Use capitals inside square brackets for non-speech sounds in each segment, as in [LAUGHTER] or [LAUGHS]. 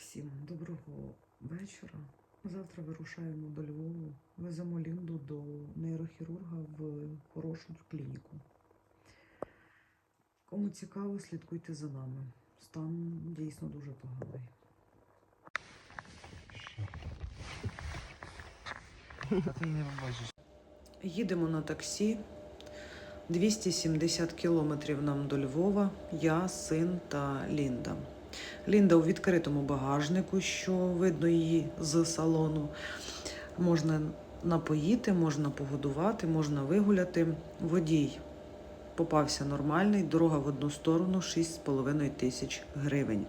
Всім доброго вечора. Завтра вирушаємо до Львову. Веземо Лінду до нейрохірурга в хорошу клініку. Кому цікаво, слідкуйте за нами. Стан дійсно дуже поганий. Та ти не бачиш. Їдемо на таксі. 270 кілометрів нам до Львова. Я, син та Лінда. Лінда у відкритому багажнику, що видно її з салону. Можна напоїти, можна погодувати, можна вигуляти. Водій попався нормальний, дорога в одну сторону 6,5 тисяч гривень.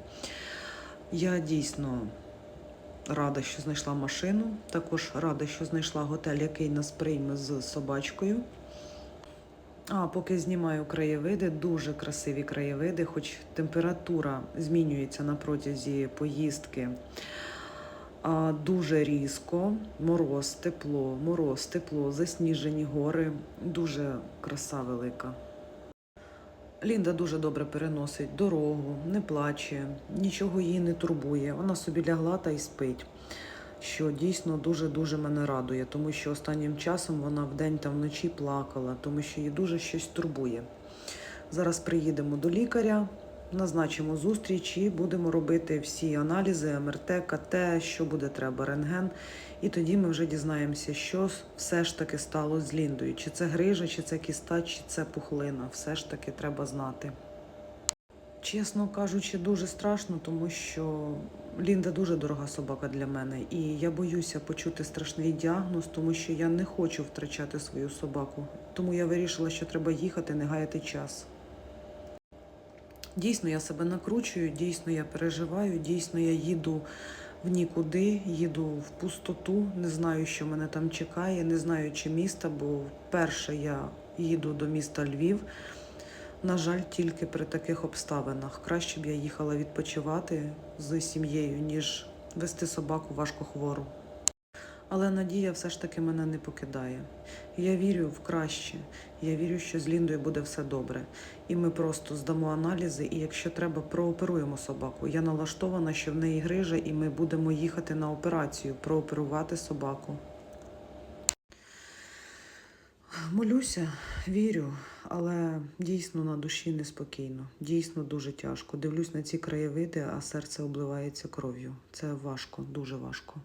Я дійсно рада, що знайшла машину. Також рада, що знайшла готель, який нас прийме з собачкою. А поки знімаю краєвиди, дуже красиві краєвиди, хоч температура змінюється на протязі поїздки. А, дуже різко, мороз, тепло, мороз, тепло, засніжені гори, дуже краса велика. Лінда дуже добре переносить дорогу, не плаче, нічого її не турбує. Вона собі лягла та й спить. Що дійсно дуже-дуже мене радує, тому що останнім часом вона вдень та вночі плакала, тому що її дуже щось турбує. Зараз приїдемо до лікаря, назначимо зустріч і будемо робити всі аналізи, МРТ, КТ, що буде треба, рентген. І тоді ми вже дізнаємося, що все ж таки стало з Ліндою. Чи це грижа, чи це кіста, чи це пухлина. Все ж таки треба знати. Чесно кажучи, дуже страшно, тому що Лінда дуже дорога собака для мене, і я боюся почути страшний діагноз, тому що я не хочу втрачати свою собаку. Тому я вирішила, що треба їхати, не гаяти час. Дійсно, я себе накручую, дійсно я переживаю, дійсно я їду в нікуди, їду в пустоту, не знаю, що мене там чекає, не знаю, чи міста, бо вперше я їду до міста Львів. На жаль, тільки при таких обставинах. Краще б я їхала відпочивати з сім'єю, ніж вести собаку важко хвору. Але надія все ж таки мене не покидає. Я вірю в краще. Я вірю, що з Ліндою буде все добре. І ми просто здамо аналізи, і якщо треба, прооперуємо собаку. Я налаштована, що в неї грижа, і ми будемо їхати на операцію, прооперувати собаку. Молюся, вірю, але дійсно на душі неспокійно, дійсно дуже тяжко. Дивлюсь на ці краєвиди, а серце обливається кров'ю. Це важко, дуже важко.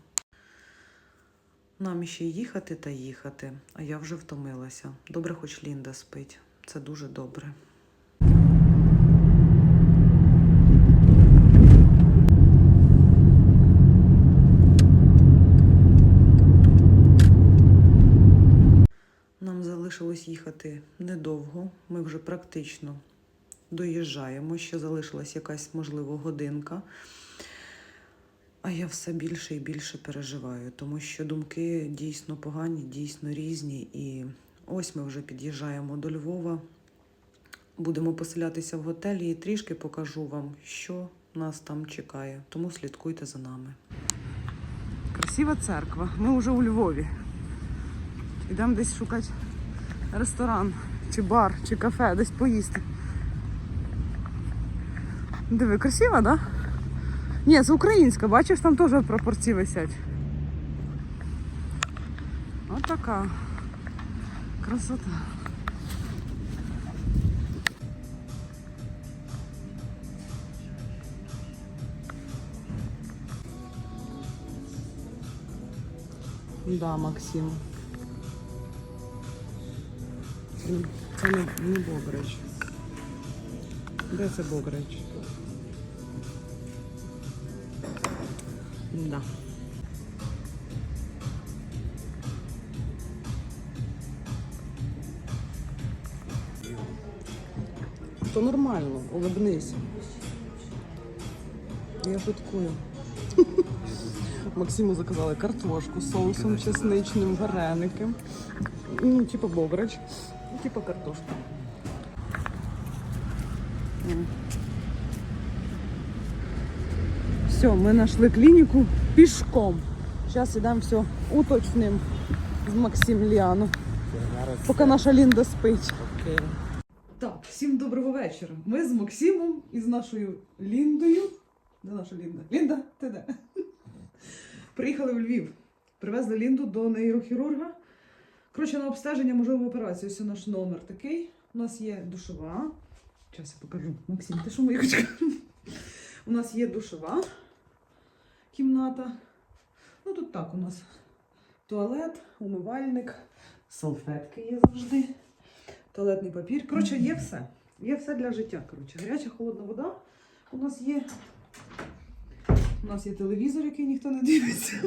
Нам іще їхати та їхати, а я вже втомилася. Добре, хоч Лінда спить. Це дуже добре. Нам залишилось їхати недовго. Ми вже практично доїжджаємо. Ще залишилась якась, можливо, годинка. А я все більше і більше переживаю, тому що думки дійсно погані, дійсно різні. І ось ми вже під'їжджаємо до Львова. Будемо поселятися в готелі і трішки покажу вам, що нас там чекає. Тому слідкуйте за нами. Красива церква. Ми вже у Львові. Йдемо десь шукати ресторан, чи бар, чи кафе, десь поїсти. Диви, красиво? Да? Ні, це українська, бачиш, там теж пропорції висять. Ось така красота. Да, Максим. Це не, не Бограч. Де це Бограч? Да. То нормально, улыбнись. Я шуткую. [LAUGHS] Максиму заказали картошку з соусом чесничним, вареники. Ну, типа бограч, типа картошка. М. Все, ми знайшли клініку пішком. Зараз йдемо все уточним з Максимліаном, поки наша Лінда спить. Так, всім доброго вечора. Ми з Максимом і з нашою Ліндою Де наша Лінда? Лінда, ти де? Приїхали в Львів. Привезли Лінду до нейрохірурга. Коротше, на обстеження, можливо, операцію. Ось наш номер такий. У нас є душова. Зараз я покажу. Максим, ти що моя качка? У нас є душова кімната. Ну тут так у нас туалет, умивальник, салфетки є завжди, туалетний папір. Коротше, є все. Є все для життя. Коротше, гаряча, холодна вода. У нас є. У нас є телевізор, який ніхто не дивиться.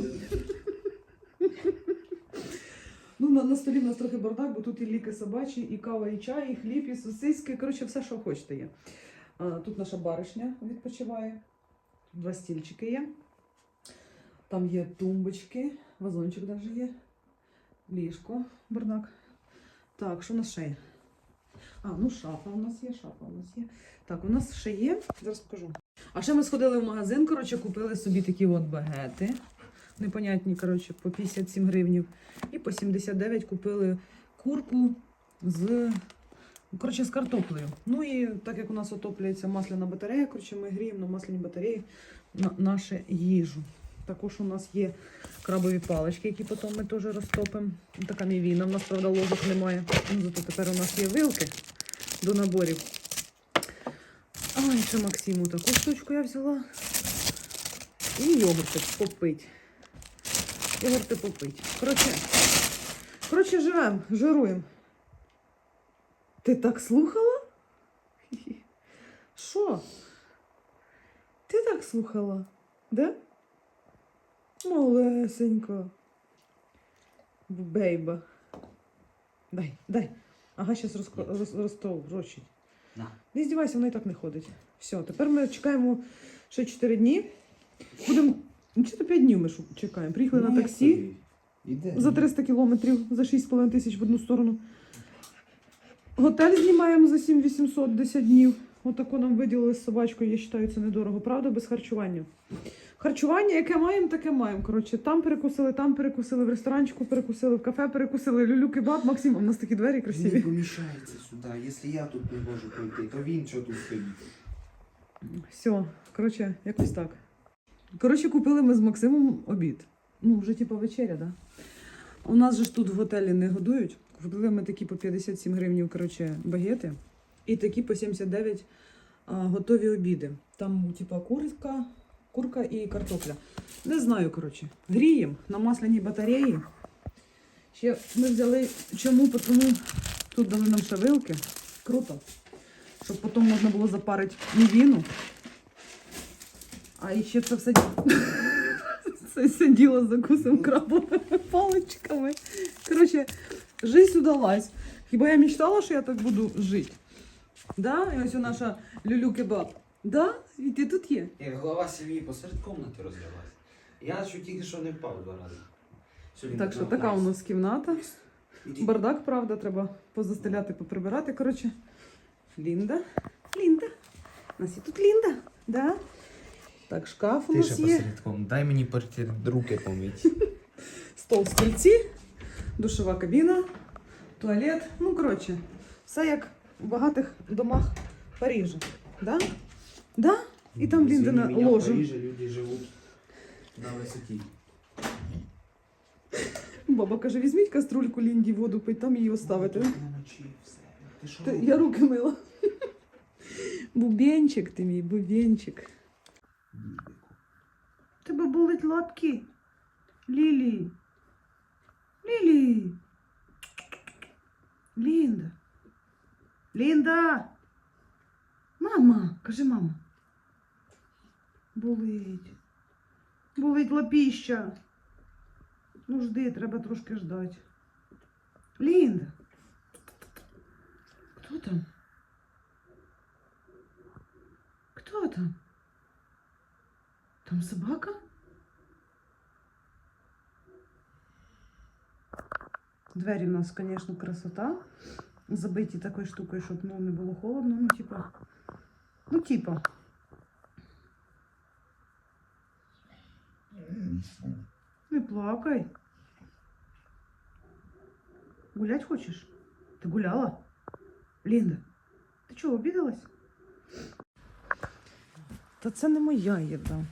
Ну, на, на столі в нас трохи бардак, бо тут і ліки собачі, і кава, і чай, і хліб, і сосиски. Коротше, все, що хочете є. Тут наша баришня відпочиває. Два стільчики є. Там є тумбочки, вазончик навіть є. Ліжко, бардак. Так, що у нас ще є? А, ну шафа у нас є, шафа у нас є. Так, у нас ще є. Зараз покажу. А ще ми сходили в магазин, коротше, купили собі такі от багети. Непонятні, коротше, по 57 гривнів. І по 79 купили курку з. Коротше, з картоплею. Ну і так як у нас отоплюється масляна батарея, коротше, ми гріємо на масляній батареї на нашу їжу. Також у нас є крабові палички, які потім ми теж розтопимо. Така мівіна. У нас, правда, ложок немає. Ну, зато тепер у нас є вилки до наборів. А, ще Максиму таку штучку я взяла. І йогурти попить. Йогурти попить. Коротше, коротше живемо, жируємо. Ти так слухала? [LAUGHS] Що? Ти так слухала? Да? Малесенька. Бейба. Дай, дай. Ага, зараз роз, роз, розтоврочить. Не здівайся, вона і так не ходить. Все, тепер ми чекаємо ще 4 дні. Будемо. Ну, чи то 5 днів ми шу- чекаємо. Приїхали на таксі за 300 кілометрів, за 6,5 тисяч в одну сторону. Готель знімаємо за 7800 10 днів. Отако нам виділили з собачкою, я вважаю, це недорого, правда, без харчування. Харчування, яке маємо, таке маємо. Коротше, там перекусили, там перекусили, в ресторанчику перекусили, в кафе перекусили, люлю кебаб, Максим, у нас такі двері Він не красиві. поміщається сюди. Якщо я тут не можу пройти, то він що тут стоїть? Все, коротше, якось так. Коротше, купили ми з Максимом обід. Ну, вже типу вечеря, да? У нас же ж тут в готелі не годують. Купили ми такі по 57 гривень, коротше, багети. І такі по 79 а, готові обіди. Там, типу, курка, курка і картопля. Не знаю, коротше. Гріємо на масляній батареї. Ще ми взяли чому? Тому тут дали нам ще вилки. Круто. Щоб потім можна було запарити мівіну. А ще це все, це [LAUGHS] все діло закусим крабовими [LAUGHS] паличками. Коротше, жизнь удалась. Хіба я мечтала, що я так буду жити? Да? І ось у наша люлю кебаб. Да? І ти тут є. Як голова сім'ї посеред кімнати розлялась. Я що тільки що не впав два рази. Сьогодні Так що така у нас кімната. Бардак, правда, треба позастеляти, поприбирати. Коротше, Лінда. Лінда. У нас є тут Лінда. Да? Так, шкаф у Ти ще є. посередком. Дай мені порти руки помити. [LAUGHS] Стол стільці, душова кабіна, туалет. Ну, коротше, все як в багатих домах Парижа. Да? Да? І там Ліндина ложа. Люди живуть на висоті. Баба каже, візьміть каструльку Лінді воду пить, там її оставити. Вночі все. Ти що? Та робиш? я руки мила. [LAUGHS] Бубенчик ти мій, бубенчик. Бібику. Тебе болить лапки. Лілі. Лілі. Лінда. Лінда. Мама. Кажи мама. Болить. Болить лапіща. Ну жди, треба трошки ждати. Лінда. Хто там? Хто там? Там собака? Двері у нас, звісно, красота. Забиті такою штукою, щоб ну, не було холодно. Ну, типа. Ну, типа. Не плакай. Гулять хочеш? Ти гуляла? Лінда, ти чого, обідалась? Та це не моя їда.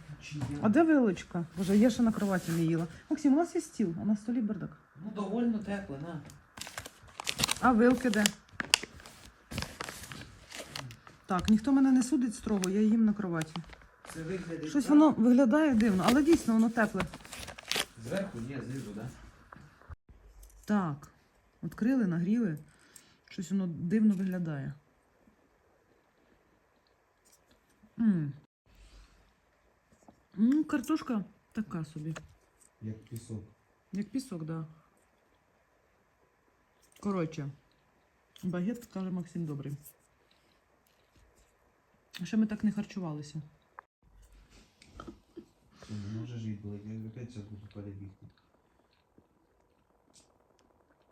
А де вилочка? Боже, я ще на кроваті не їла. Максим, у нас є стіл, а на столі бардак. Ну, довольно тепло, на. А вилки де? Так, ніхто мене не судить строго, я їм на кроваті. Це виглядить. Щось так. воно виглядає дивно, але дійсно воно тепле. Зверху, ні, знизу, да? Так, відкрили, нагріли. Щось воно дивно виглядає. м Ну, картошка така собі. Як пісок. Як пісок, так. Да. Коротше, багет, каже Максим, добрий. А ще ми так не харчувалися. Не може жити, бо я опять зараз буду перебігти.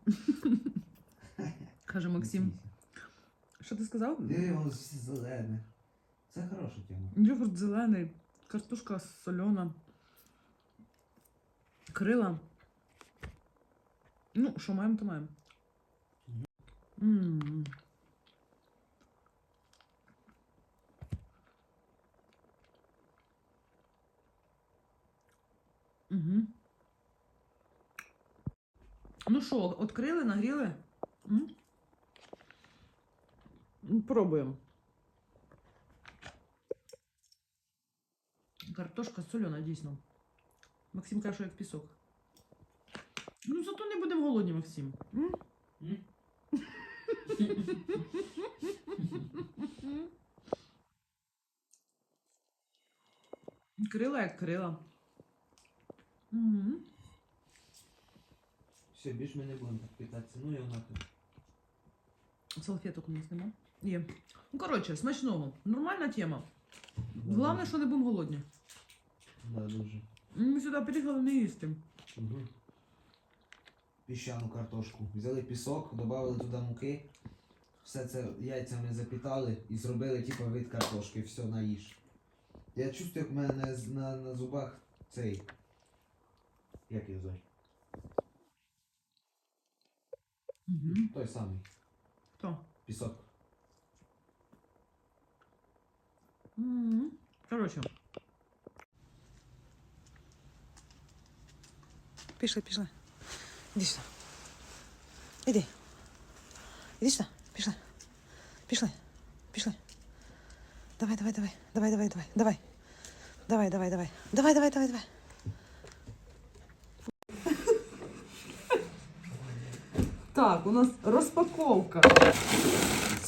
[LAUGHS] Каже Максим. Що ти сказав? Диви, воно все зелене. Це хороша тема. Йогурт зелений, картошка сольона, крила. Ну, що маємо, то маємо. М. Мгм. Ну що, відкрили, нагріли? М, Пробуємо. Картошка сольона, дійсно. Максим каже, що як пісок. Ну, зато не будемо голодні, Максим. М? [LAUGHS] Крила як крила. Мгм. Все, більш ми не будемо так питатися. Ну і вона тут. Салфеток у нас нема. Є. Ну, коротше, смачного. Нормальна тема. Головне, що не будемо голодні. Да, дуже. Ми сюди приїхали не їсти. Угу. Піщану картошку. Взяли пісок, додали туди муки. Все це яйцями запітали і зробили типу вид картошки. Все, наїж. Я чувствую, як в мене на, на, зубах цей. Як його звати? Угу. Той самий. Хто? Пісок. М. Коротше. Пішли, пішли. Іди сюди. Іди. Іди сюди. Пішли. Пішли. Пішли. Давай, давай, давай. Давай, давай, давай. Давай. Давай, давай, давай. Давай, давай, давай, давай. Так, у нас розпаковка.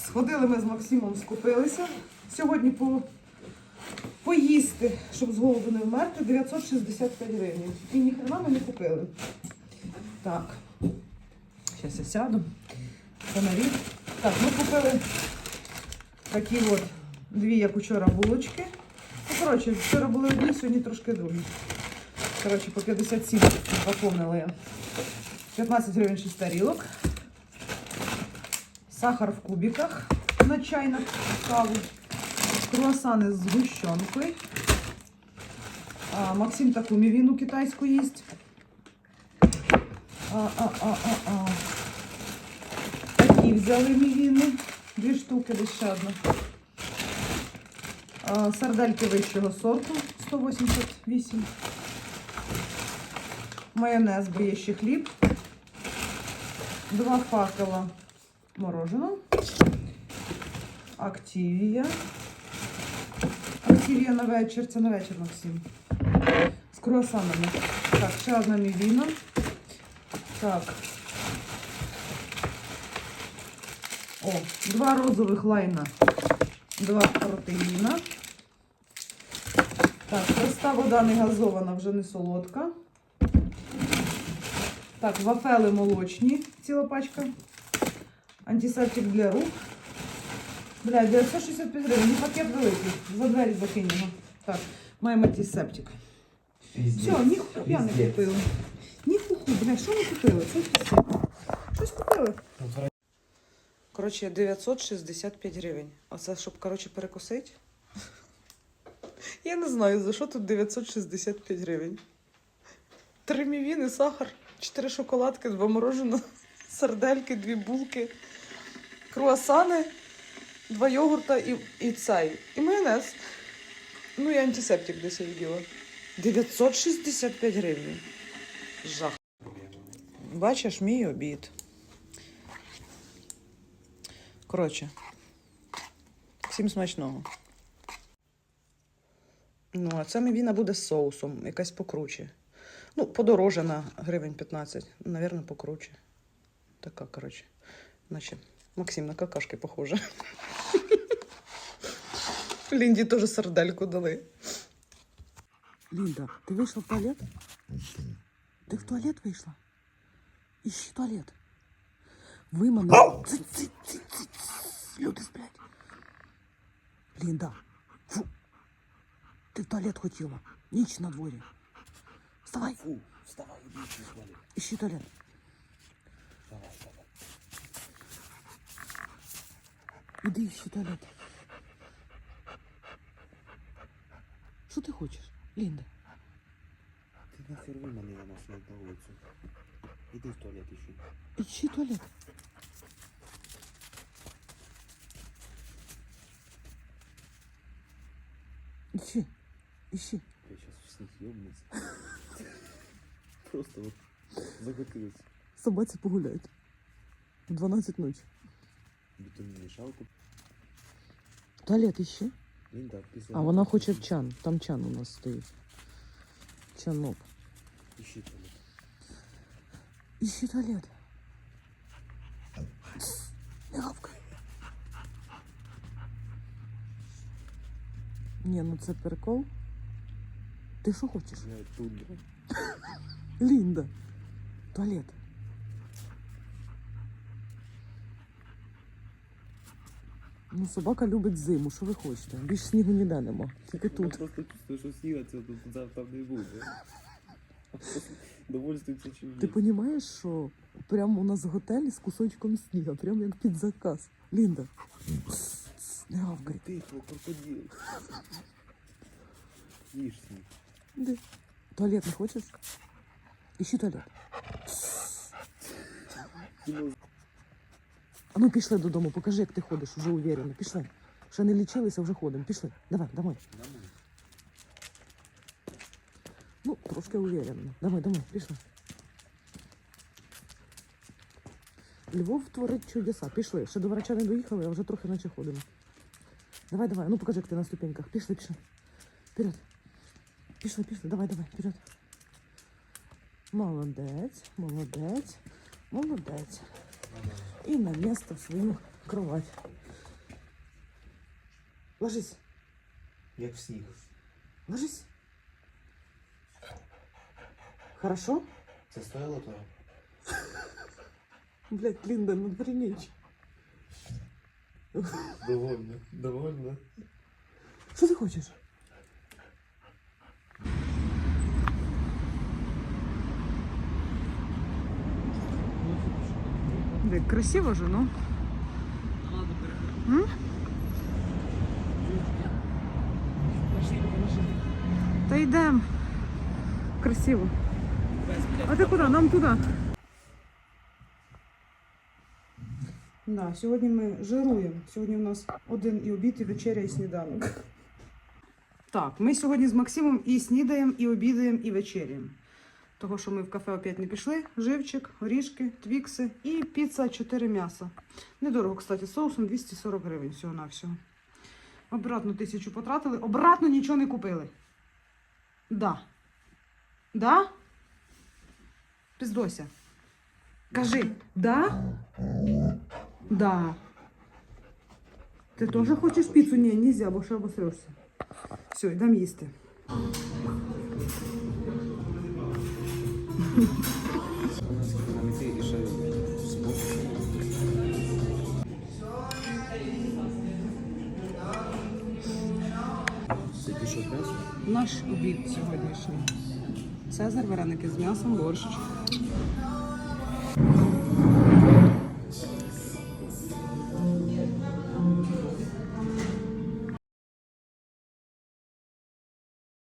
Сходили ми з Максимом, скупилися. Сьогодні по... поїсти, щоб з голоду не вмерти, 965 гривень. І ніхрена ми не купили. Так. Зараз я сяду. Фонарі. Так, ми купили такі от дві, як учора, булочки. Ну, коротше, вчора були одні, сьогодні трошки другі. Коротше, по 57 поповнили я. 15 гривень 6 тарілок. Сахар в кубиках на чай на каву. Круасани з згущенкою. А, Максим таку мівіну китайську їсть. А, а, а, а, а. Такі взяли мівіни. Дві штуки, десь ще одна. А, сардельки вищого сорту 188. Майонез бриєщий хліб. Два факела мороженого. Активія. Активія на вечір. Це на вечір, Максим. З круасанами. Так, ще одна мівіна. Так. О, два розових лайна. Два протеїна. Так, проста вода не газована, вже не солодка. Так, вафели молочні, ціла пачка. Антисептик для рук. Бля, 965 гривень, ну пакет великий. За двері закинь його. Так, маємо антисептик. Все, ніхуя не купили. Ніхуху, бля, що ми купили? Це все. Щось купили. Коротше, 965 гривень. А це щоб, коротше, перекусити? Я не знаю, за що тут 965 гривень. Три мівіни, сахар, чотири шоколадки, два мороженого, [LAUGHS] сардельки, дві булки, круасани, два йогурта і, і цей. І майонез. Ну і антисептик десь я видела. 965 гривень. Жах. Бачиш, мій обід. Коротше, всім смачного. Ну, а це мівіна буде з соусом, якась покруче. Ну, подорожена гривень 15. Навірно, покруче. Така, коротше. Наче Максим на какашки похоже. Лінді теж сардельку дали. Лінда, ти вийшла в туалет? Ти в туалет вийшла? Іщи туалет. Вимани. Ці, ці, ці, ці, ці. Люди сплять. Лінда. Фу. Ти в туалет хотіла. Ніч на дворі. Вставай. Фу, вставай, іди в туалет. Іщи туалет. Іди іщи туалет. Що ти хочеш, Лінда? Ти нахер виманила нас на вулицю. Іди в туалет іще. Іщи туалет. Іщи. Іщи. Я сейчас в сніг ёбнуться. Просто вот захотілося. Собаці погуляють. В 12 ночі. Бетономішалку. Туалет іще. Лінда, після... А вона хоче в чан. Там чан у нас стоїть. Чанок. Іщи туалет. Іщи туалет. Не гавкай. Ні, ну це прикол. Ти що хочеш? Я тут. Лінда. Туалет. Ну, собака любить зиму, що ви хочете? Більш снігу ніде нема. Тільки Я тут. просто чувствую, що сніга цього тут завтра не буде. Довольствується чим Ти розумієш, що прямо у нас в готелі з кусочком сніга, прямо як під заказ. Лінда. Не гавкай. Тихо, крокодил. Їж сніг. Де? Туалет не хочеш? Іщи туалет. Кіно А ну пішли додому, покажи, як ти ходиш, вже уверенно. Пішли. Ще не лічилися, вже ходимо. Пішли. Давай, давай. Нормально. Ну, трошки уверенно. Давай, давай, пішли. Львов творить чудеса. Пішли. Ще до врача не доїхали, а вже трохи наче ходимо. Давай, давай. Ну покажи, як ти на ступеньках. Пішли, пішли. Вперед. Пішли, пішли. Давай, давай, вперед. Молодець, молодець, молодець. І на місце в свою кровать. Ложись, Як в сніг. ложись. Хорошо? Це стояло того? Блять, Линда, ну ніч. Довольно. Довольно. Що ти хочеш? Блин, красиво же, ну. М? Та йдемо. Красиво. А ти куди? Нам туди. Да, сьогодні ми жируємо. Сьогодні у нас один і обід, і вечеря, і сніданок. Так, ми сьогодні з Максимом і снідаємо, і обідаємо, і вечеряємо. Того, що ми в кафе опять не пішли. Живчик, горішки, твікси і піца 4 м'яса. Недорого, кстати, соусом 240 гривень всього на всього. Обратно тисячу потратили, обратно нічого не купили. Да. Да? Піздося. Кажи, да? Да. Ти теж хочеш піцу? Ні, нельзя, бо ще обосрешся. Все, йдемо їсти. Наш обід сьогоднішній. Цезар, вареники з м'ясом, борщ.